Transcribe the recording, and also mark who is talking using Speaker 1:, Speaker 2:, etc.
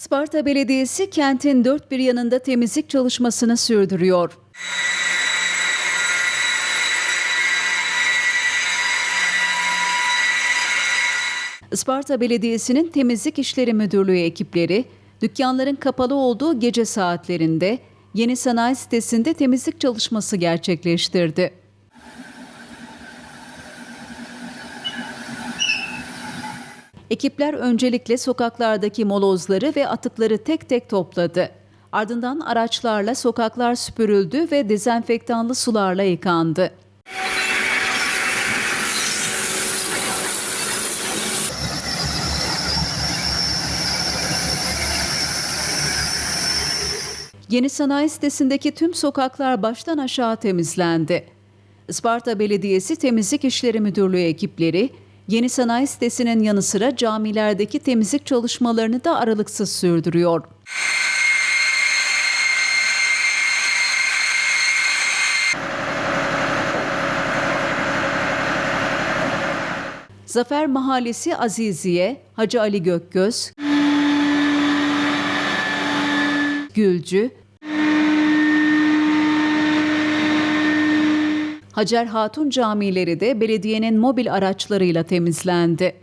Speaker 1: Isparta Belediyesi kentin dört bir yanında temizlik çalışmasını sürdürüyor. Isparta Belediyesi'nin Temizlik İşleri Müdürlüğü ekipleri, dükkanların kapalı olduğu gece saatlerinde Yeni Sanayi sitesinde temizlik çalışması gerçekleştirdi. Ekipler öncelikle sokaklardaki molozları ve atıkları tek tek topladı. Ardından araçlarla sokaklar süpürüldü ve dezenfektanlı sularla yıkandı. Yeni sanayi sitesindeki tüm sokaklar baştan aşağı temizlendi. Isparta Belediyesi Temizlik İşleri Müdürlüğü ekipleri, Yeni sanayi sitesinin yanı sıra camilerdeki temizlik çalışmalarını da aralıksız sürdürüyor. Zafer Mahallesi Aziziye, Hacı Ali Gökgöz, Gülcü, Hacer Hatun camileri de belediyenin mobil araçlarıyla temizlendi.